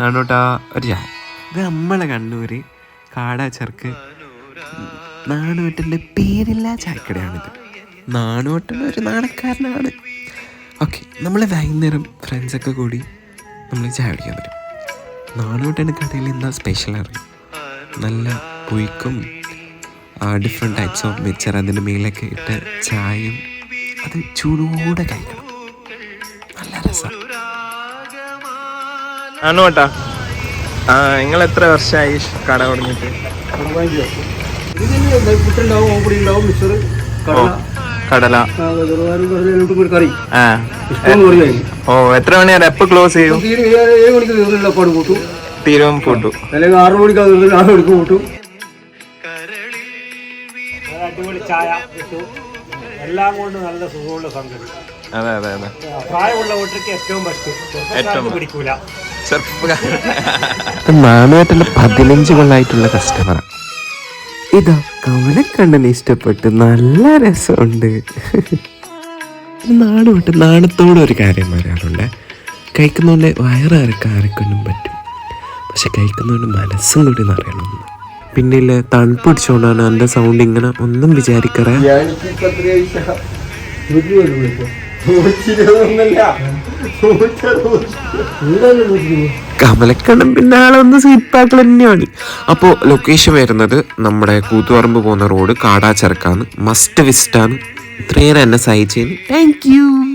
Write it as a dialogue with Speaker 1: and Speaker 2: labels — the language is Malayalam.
Speaker 1: നാണോട്ടാ ഒരു ചായ. ഇത് നമ്മളെ കണ്ണൂര് കാടാച്ചർക്ക് പേരില്ല പേരില്ലാ ചായക്കടയാണിത്. നാണോട്ടൻ ഒരു നാണക്കാരനാണ്. ഓക്കെ നമ്മൾ വൈകുന്നേരം ഫ്രണ്ട്സൊക്കെ കൂടി നമ്മൾ ചായ കുടിക്കാൻ വരും. നാണോട്ടന്റെ കടയിൽ എന്താ സ്പെഷ്യൽ അറിയും നല്ല പുയ്ക്കും ഡിഫറെന്റ് ടൈപ്സ് ഓഫ് മിക്സർ അതിന്റെ മേലൊക്കെ ഇട്ട് ചായയും അത് ചൂടോടെ കഴിക്കണം. നല്ല രസം
Speaker 2: ഏട്ടാ? ആ നിങ്ങൾ എത്ര വർഷമായി കട തുടങ്ങിയിട്ട്? ഓ
Speaker 3: കടല.
Speaker 2: ഓ എത്ര മണിയാ വരെ എപ്പോൾ ക്ലോസ് ചെയ്യും?
Speaker 3: തീരെ
Speaker 2: പൂട്ടു.
Speaker 3: അല്ലെങ്കിൽ ആറ് മണിക്ക് ആറ്
Speaker 4: അടിപൊളി ചായ കിട്ടും എല്ലാം കൊണ്ട് നല്ല സുഖമുള്ള സംഗതി
Speaker 2: അതെ അതെ അതെ
Speaker 4: പ്രായമുള്ള ഏറ്റവും ബെസ്റ്റ് പിടിക്കൂല.
Speaker 1: നാണുവേട്ടന്റെ പതിനഞ്ച് കൊള്ളായിട്ടുള്ള കസ്റ്റമറാണ് ഇതാ കമലക്കണ്ണൻ ഇഷ്ടപ്പെട്ട് നല്ല രസമുണ്ട്. നാണുവിട്ട് നാണത്തോടെ ഒരു കാര്യം പറയാറുണ്ട്. കഴിക്കുന്നതുകൊണ്ട് വയറ് ആർക്കൊന്നും ആരെക്കൊണ്ടും പറ്റും. പക്ഷെ കഴിക്കുന്നതുകൊണ്ട് മനസ്സും കൂടി നിറയണം. പിന്നെ ഇല്ലേ തണുപ്പ് പിടിച്ചുകൊണ്ടാണ് എന്റെ സൗണ്ട് ഇങ്ങനെ ഒന്നും വിചാരിക്കാറേ. കമലക്കണ്ണൻ പിന്നെ ആളൊന്ന് ഒന്ന് സ്വീപ്പാക്കൾ തന്നെയാണ്. അപ്പോൾ ലൊക്കേഷൻ വരുന്നത് നമ്മുടെ കൂത്തുപറമ്പ് പോകുന്ന റോഡ് കാടാച്ചിറക്കാന്ന് മസ്റ്റ് വിസിറ്റാണ് ഇത്രയേറെ എന്നെ സഹായിച്ചതിന് താങ്ക് യു